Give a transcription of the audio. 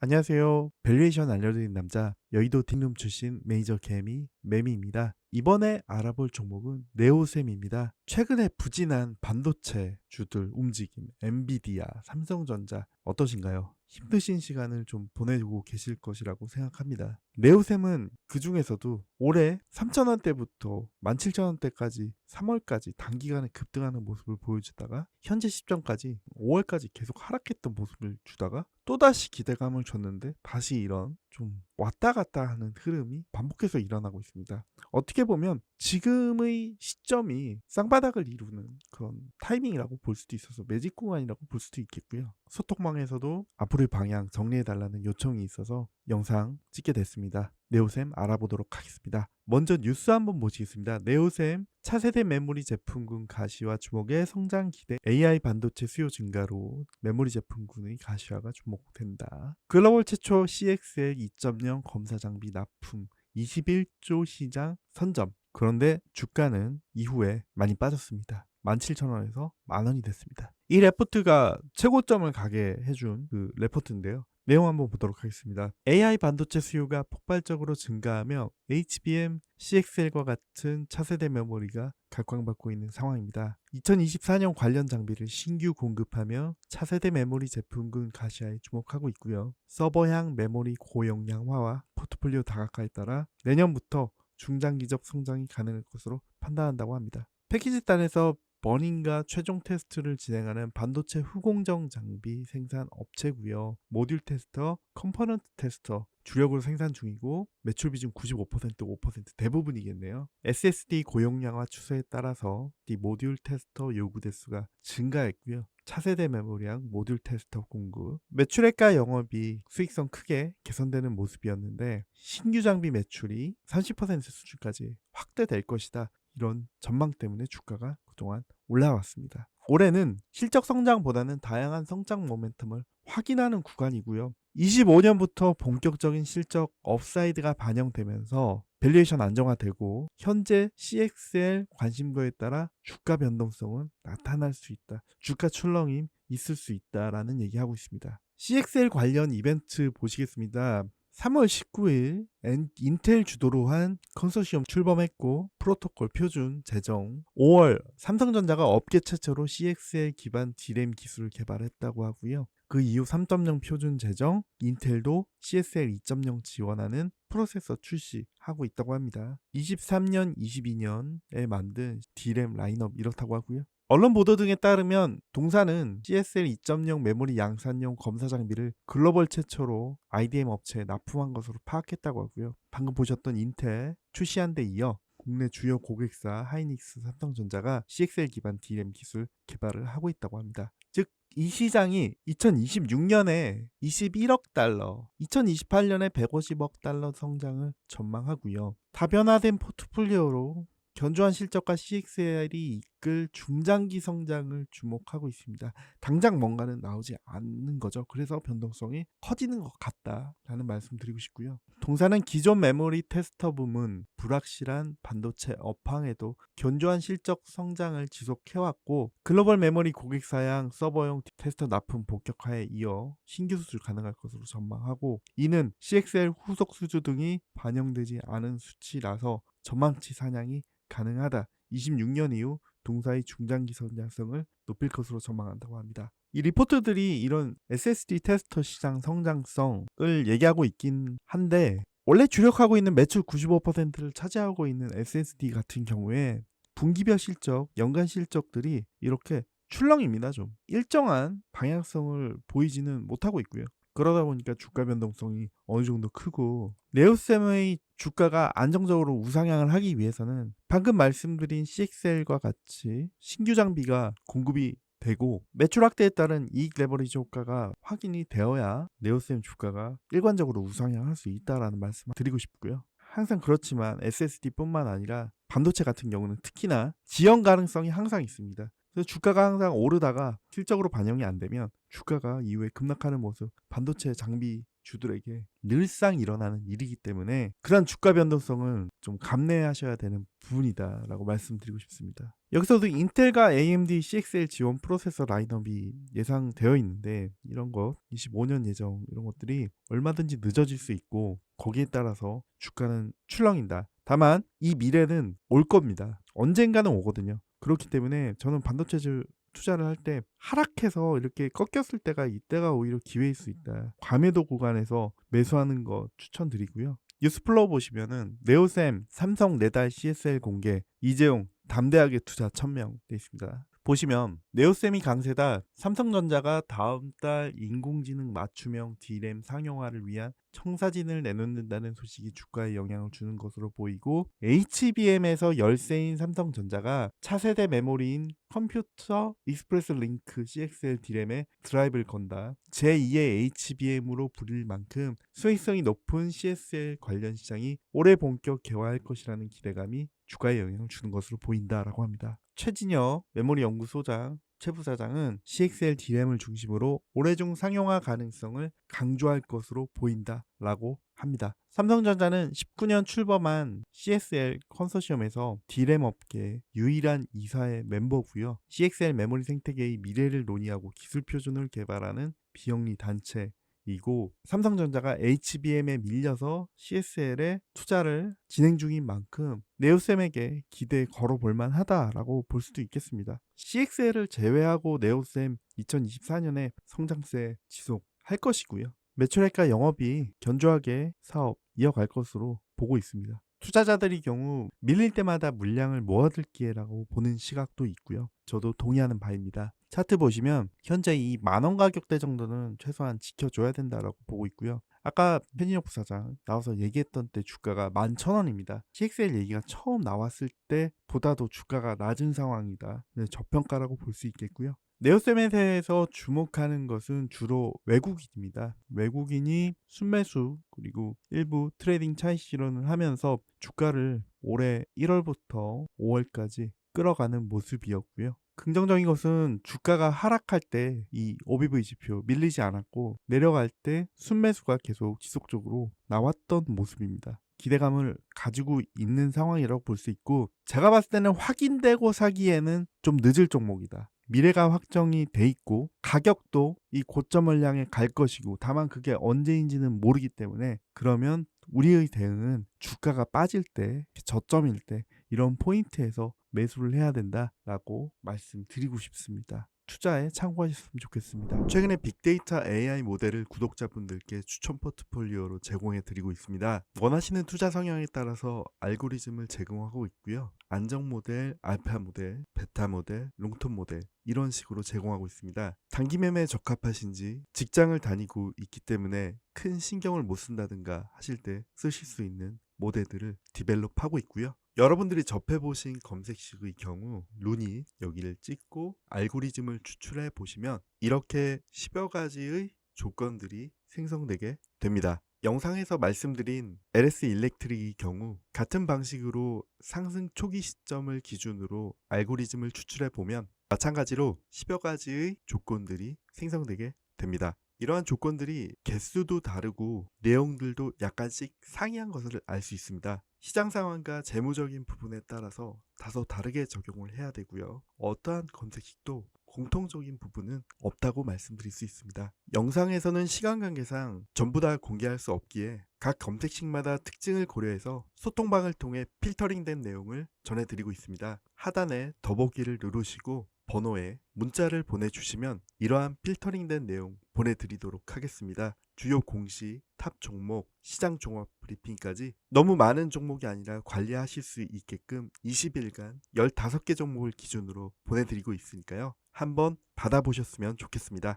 안녕하세요. 밸류에이션 알려드린 남자 여의도 팅룸 출신 메이저 개미 매미입니다. 이번에 알아볼 종목은 네오셈입니다. 최근에 부진한 반도체 주들 움직임 엔비디아, 삼성전자 어떠신가요? 힘드신 시간을 좀 보내고 계실 것이라고 생각합니다. 네오셈은 그 중에서도 올해 3,000원대부터 17,000원대까지 3월까지 단기간에 급등하는 모습을 보여주다가 현재 시점까지 5월까지 계속 하락했던 모습을 주다가 또다시 기대감을 줬는데 다시 이런 좀 왔다 갔다 하는 흐름이 반복해서 일어나고 있습니다. 어떻게 보면 지금의 시점이 쌍바닥을 이루는 그런 타이밍이라고 볼 수도 있어서 매직 구간이라고 볼 수도 있겠고요. 소톡망에서도 앞으로의 방향 정리해달라는 요청이 있어서 영상 찍게 됐습니다. 네오셈 알아보도록 하겠습니다. 먼저 뉴스 한번 보시겠습니다. 네오셈 차세대 메모리 제품군 가시화 주목의 성장 기대 AI 반도체 수요 증가로 메모리 제품군의 가시화가 주목된다. 글로벌 최초 CXL 2.0 검사 장비 납품 21조 시장 선점. 그런데 주가는 이후에 많이 빠졌습니다. 17,000원에서 만원이 됐습니다. 이 레포트가 최고점을 가게 해준 그 레포트인데요. 내용 한번 보도록 하겠습니다. AI 반도체 수요가 폭발적으로 증가하며 HBM, CXL과 같은 차세대 메모리가 각광받고 있는 상황입니다. 2024년 관련 장비를 신규 공급하며 차세대 메모리 제품군 가시화에 주목하고 있고요. 서버향 메모리 고용량화와 포트폴리오 다각화에 따라 내년부터 중장기적 성장이 가능할 것으로 판단한다고 합니다. 패키지 단에서 버닝과 최종 테스트를 진행하는 반도체 후공정 장비 생산 업체고요. 모듈 테스터, 컴포넌트 테스터 주력으로 생산 중이고 매출 비중 95% 5% 대부분이겠네요. SSD 고용량화 추세에 따라서 이 모듈 테스터 요구 대수가 증가했고요. 차세대 메모리랑 모듈 테스터 공급, 매출액과 영업이 수익성 크게 개선되는 모습이었는데 신규 장비 매출이 30% 수준까지 확대될 것이다. 이런 전망 때문에 주가가 그동안 올라왔습니다. 올해는 실적 성장보다는 다양한 성장 모멘텀을 확인하는 구간이고요. 25년부터 본격적인 실적 업사이드가 반영되면서 밸류에이션 안정화되고 현재 CXL 관심도에 따라 주가 변동성은 나타날 수 있다. 주가 출렁임 있을 수 있다라는 얘기하고 있습니다. CXL 관련 이벤트 보시겠습니다. 3월 19일 인텔 주도로 한 컨소시엄 출범했고 프로토콜 표준 제정 5월 삼성전자가 업계 최초로 CXL 기반 D램 기술을 개발했다고 하고요. 그 이후 3.0 표준 제정 인텔도 CXL 2.0 지원하는 프로세서 출시하고 있다고 합니다. 23년, 22년에 만든 D램 라인업 이렇다고 하고요. 언론 보도 등에 따르면 동사는 CSL 2.0 메모리 양산용 검사 장비를 글로벌 최초로 IDM 업체에 납품한 것으로 파악했다고 하고요. 방금 보셨던 인텔 출시한 데 이어 국내 주요 고객사 하이닉스, 삼성전자가 CXL 기반 DRAM 기술 개발을 하고 있다고 합니다. 즉, 이 시장이 2026년에 21억 달러, 2028년에 150억 달러 성장을 전망하고요. 다변화된 포트폴리오로 견조한 실적과 CXL이 이끌 중장기 성장을 주목하고 있습니다. 당장 뭔가는 나오지 않는 거죠. 그래서 변동성이 커지는 것 같다라는 말씀 드리고 싶고요. 동사는 기존 메모리 테스터 부문 불확실한 반도체 업황에도 견조한 실적 성장을 지속해왔고 글로벌 메모리 고객사양 서버용 테스터 납품 본격화에 이어 신규 수출 가능할 것으로 전망하고 이는 CXL 후속 수주 등이 반영되지 않은 수치라서 전망치 사냥이 가능하다. 26년 이후 동사의 중장기 성장성을 높일 것으로 전망한다고 합니다. 이 리포트들이 이런 SSD 테스터 시장 성장성을 얘기하고 있긴 한데 원래 주력하고 있는 매출 95%를 차지하고 있는 SSD 같은 경우에 분기별 실적, 연간 실적들이 이렇게 출렁입니다. 좀 일정한 방향성을 보이지는 못하고 있고요. 그러다 보니까 주가 변동성이 어느 정도 크고 네오셈의 주가가 안정적으로 우상향을 하기 위해서는 방금 말씀드린 CXL과 같이 신규 장비가 공급이 되고 매출 확대에 따른 이익 레버리지 효과가 확인이 되어야 네오셈 주가가 일관적으로 우상향할 수 있다라는 말씀을 드리고 싶고요. 항상 그렇지만 SSD뿐만 아니라 반도체 같은 경우는 특히나 지연 가능성이 항상 있습니다. 그래서 주가가 항상 오르다가 실적으로 반영이 안 되면 주가가 이후에 급락하는 모습 반도체 장비 주들에게 늘상 일어나는 일이기 때문에 그런 주가 변동성은 좀 감내하셔야 되는 부분이다라고 말씀드리고 싶습니다. 여기서도 인텔과 AMD CXL 지원 프로세서 라인업이 예상되어 있는데 이런 것 25년 예정 이런 것들이 얼마든지 늦어질 수 있고 거기에 따라서 주가는 출렁인다. 다만 이 미래는 올 겁니다. 언젠가는 오거든요. 그렇기 때문에 저는 반도체주 투자를 할 때 하락해서 이렇게 꺾였을 때가 이때가 오히려 기회일 수 있다. 과매도 구간에서 매수하는 거 추천드리고요. 뉴스플로우 보시면은 네오셈, 삼성 네달 CSL 공개, 이재용 담대하게 투자 1000명 돼 있습니다. 보시면 네오셈이 강세다. 삼성전자가 다음 달 인공지능 맞춤형 D램 상용화를 위한 청사진을 내놓는다는 소식이 주가에 영향을 주는 것으로 보이고 HBM에서 열세인 삼성전자가 차세대 메모리인 컴퓨터 익스프레스 링크 CXL D램에 드라이브를 건다. 제2의 HBM으로 불릴 만큼 수익성이 높은 CSL 관련 시장이 올해 본격 개화할 것이라는 기대감이 주가에 영향을 주는 것으로 보인다라고 합니다. 최진혁 메모리 연구소장 최 부사장은 CXL D램을 중심으로 올해 중 상용화 가능성을 강조할 것으로 보인다라고 합니다. 삼성전자는 19년 출범한 CSL 컨소시엄에서 D램 업계 유일한 이사의 멤버고요. CXL 메모리 생태계의 미래를 논의하고 기술 표준을 개발하는 비영리 단체 이고 삼성전자가 HBM에 밀려서 CSL에 투자를 진행 중인 만큼 네오셈에게 기대 걸어볼 만하다라고 볼 수도 있겠습니다. CXL을 제외하고 네오셈 2024년에 성장세 지속할 것이고요. 매출액과 영업이 견조하게 사업 이어갈 것으로 보고 있습니다. 투자자들이 경우 밀릴 때마다 물량을 모아둘 기회라고 보는 시각도 있고요. 저도 동의하는 바입니다. 차트 보시면 현재 이 만원 가격대 정도는 최소한 지켜줘야 된다라고 보고 있고요. 아까 편진혁 부사장 나와서 얘기했던 때 주가가 11,000원입니다. CXL 얘기가 처음 나왔을 때보다도 주가가 낮은 상황이다. 네, 저평가라고 볼 수 있겠고요. 네오세멘트에서 주목하는 것은 주로 외국인입니다. 외국인이 순매수 그리고 일부 트레이딩 차익 실현을 하면서 주가를 올해 1월부터 5월까지 끌어가는 모습이었고요. 긍정적인 것은 주가가 하락할 때 이 OBV 지표 밀리지 않았고 내려갈 때 순매수가 계속 지속적으로 나왔던 모습입니다. 기대감을 가지고 있는 상황이라고 볼 수 있고 제가 봤을 때는 확인되고 사기에는 좀 늦을 종목이다. 미래가 확정이 돼 있고 가격도 이 고점을 향해 갈 것이고 다만 그게 언제인지는 모르기 때문에 그러면 우리의 대응은 주가가 빠질 때 저점일 때 이런 포인트에서 매수를 해야 된다라고 말씀드리고 싶습니다. 투자에 참고하셨으면 좋겠습니다. 최근에 빅데이터 AI 모델을 구독자분들께 추천 포트폴리오로 제공해 드리고 있습니다. 원하시는 투자 성향에 따라서 알고리즘을 제공하고 있고요. 안정 모델, 알파 모델, 베타 모델, 롱톤 모델 이런 식으로 제공하고 있습니다. 단기 매매에 적합하신지 직장을 다니고 있기 때문에 큰 신경을 못 쓴다든가 하실 때 쓰실 수 있는 모델들을 디벨롭하고 있고요. 여러분들이 접해보신 검색식의 경우 룬이 여기를 찍고 알고리즘을 추출해 보시면 이렇게 10여 가지의 조건들이 생성되게 됩니다. 영상에서 말씀드린 LS 일렉트릭의 경우 같은 방식으로 상승 초기 시점을 기준으로 알고리즘을 추출해 보면 마찬가지로 10여 가지의 조건들이 생성되게 됩니다. 이러한 조건들이 개수도 다르고 내용들도 약간씩 상이한 것을 알 수 있습니다. 시장 상황과 재무적인 부분에 따라서 다소 다르게 적용을 해야 되고요. 어떠한 검색식도 공통적인 부분은 없다고 말씀드릴 수 있습니다. 영상에서는 시간 관계상 전부 다 공개할 수 없기에 각 검색식마다 특징을 고려해서 소통방을 통해 필터링된 내용을 전해드리고 있습니다. 하단에 더보기를 누르시고 번호에 문자를 보내주시면 이러한 필터링된 내용 보내드리도록 하겠습니다. 주요 공시, 탑 종목, 시장 종합 브리핑까지 너무 많은 종목이 아니라 관리하실 수 있게끔 20일간 15개 종목을 기준으로 보내드리고 있으니까요. 한번 받아보셨으면 좋겠습니다.